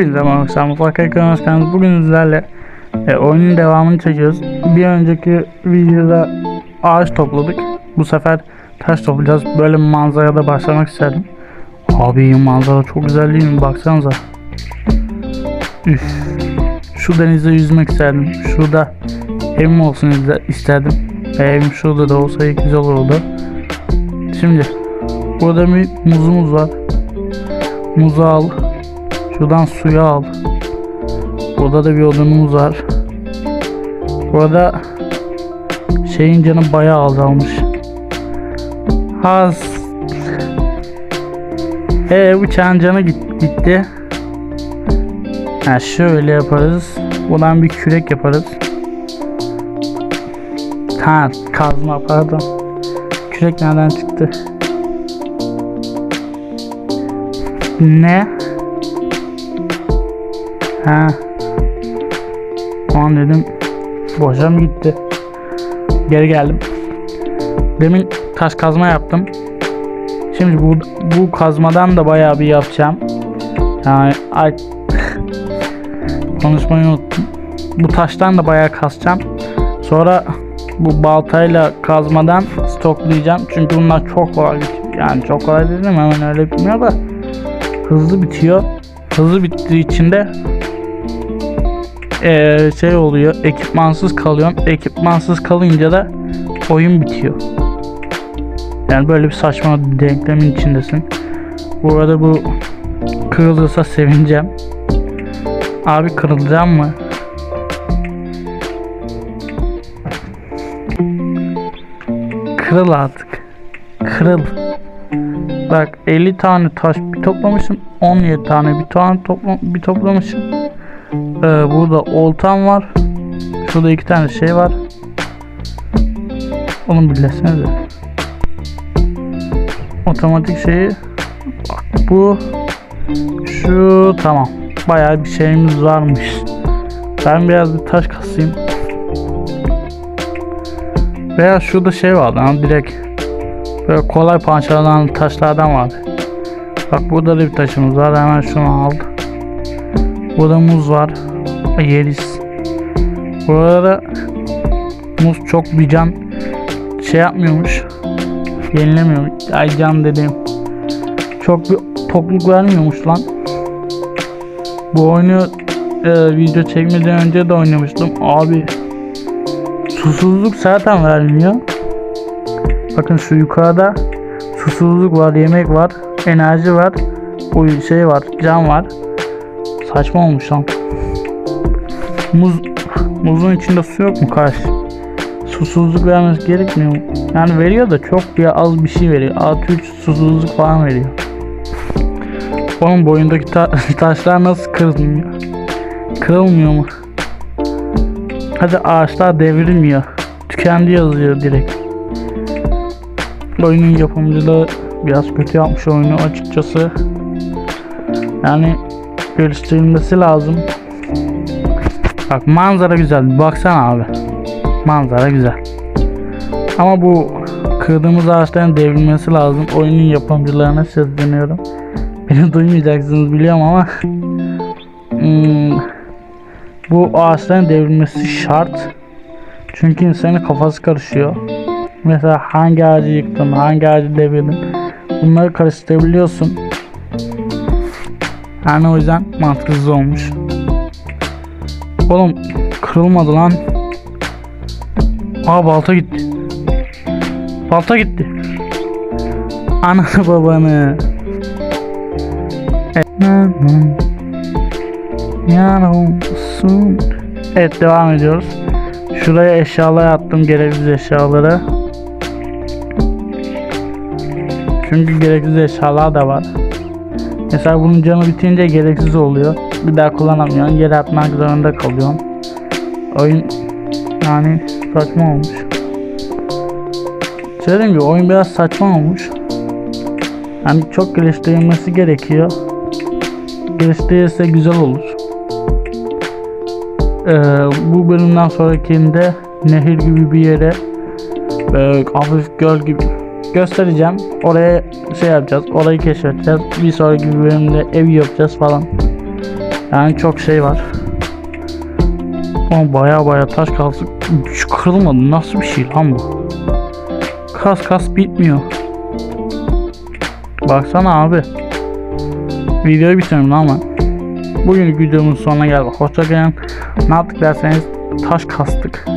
Hepinize merhaba arkadaşlar. Kanalımız bugün sizlerle e, oyunun devamını çekiyoruz. Bir önceki videoda ağaç topladık. Bu sefer taş toplayacağız. Böyle bir manzarada başlamak istedim. Abi manzara çok güzel değil mi? Baksanıza. Üf. Şu denizde yüzmek isterdim. Şurada evim olsun isterdim. Evim şurada da olsa güzel olurdu. Şimdi burada bir muzumuz var. Muzu al. Şuradan suyu al. Burada da bir odunumuz var. Burada şeyin canı bayağı azalmış. Has. Ee bıçağın canı git- gitti. Ha şöyle yaparız. Buradan bir kürek yaparız. Ha kazma pardon. Kürek nereden çıktı? Ne? Ha. O an dedim boşa mı gitti? Geri geldim. Demin taş kazma yaptım. Şimdi bu bu kazmadan da bayağı bir yapacağım. Yani ay konuşmayı unuttum. Bu taştan da bayağı kazacağım. Sonra bu baltayla kazmadan stoklayacağım. Çünkü bunlar çok kolay bitiyor. Yani çok kolay dedim hemen öyle bitmiyor da hızlı bitiyor. Hızlı bittiği için de eee, şey oluyor ekipmansız kalıyorsun. Ekipmansız kalınca da oyun bitiyor. Yani böyle bir saçma denklemin içindesin. Bu arada bu kırılırsa sevineceğim. Abi kırılacağım mı? Kırıl artık. Kırıl. Bak 50 tane taş toplamışım. 17 tane bir tane topla bir toplamışım. Ee, burada oltam var. Şurada iki tane şey var. Oğlum birleşsenize. Otomatik şeyi bak bu şu tamam. Bayağı bir şeyimiz varmış. Ben biraz bir taş kasayım. Veya şurada şey vardı ama direkt böyle kolay parçalanan taşlardan vardı. Bak burada da bir taşımız var. Hemen şunu al. Burada muz var. Yeriz. Burada da muz çok bir can şey yapmıyormuş. Yenilemiyormuş. Ay can dediğim. Çok bir tokluk vermiyormuş lan. Bu oyunu e, video çekmeden önce de oynamıştım. Abi susuzluk zaten vermiyor. Bakın şu yukarıda susuzluk var, yemek var, enerji var, bu şey var, can var. Saçma olmuş lan. Muz, muzun içinde su yok mu karşı? Susuzluk vermesi gerekmiyor? Yani veriyor da çok bir az bir şey veriyor. Artı 3 susuzluk falan veriyor. Onun boyundaki ta- taşlar nasıl kırılmıyor? Kırılmıyor mu? Hadi ağaçlar devrilmiyor. Tükendi yazıyor direkt. Oyunun yapımcılığı biraz kötü yapmış oyunu açıkçası. Yani geliştirilmesi lazım. Bak manzara güzel. Baksana abi. Manzara güzel. Ama bu kırdığımız ağaçların devrilmesi lazım. Oyunun yapımcılarına sesleniyorum. Beni duymayacaksınız biliyorum ama hmm, bu ağaçların devrilmesi şart. Çünkü insanın kafası karışıyor. Mesela hangi ağacı yıktın, hangi ağacı devirdin. Bunları karıştırabiliyorsun. Yani o yüzden mantıksız olmuş. Oğlum kırılmadı lan. Aa balta gitti. Balta gitti. Ananı babanı. Yanılsın. Evet devam ediyoruz. Şuraya eşyalar attım gereksiz eşyaları. Çünkü gereksiz eşyalar da var. Mesela bunun canı bitince gereksiz oluyor. Bir daha kullanamıyorsun. Yere atmak zorunda kalıyorsun. Oyun yani saçma olmuş. Söylediğim gibi oyun biraz saçma olmuş. Yani çok geliştirilmesi gerekiyor. Geliştirirse güzel olur. Ee, bu bölümden sonrakinde nehir gibi bir yere böyle hafif göl gibi göstereceğim. Oraya şey yapacağız. Orayı keşfedeceğiz. Bir sonraki bölümde ev yapacağız falan. Yani çok şey var. Ama baya baya taş kalsı hiç kırılmadı. Nasıl bir şey lan bu? Kas kas bitmiyor. Baksana abi. Videoyu bitiriyorum lan ben. Bugün videomuzun sonuna geldik. Hoşçakalın. Ne yaptık derseniz taş kastık.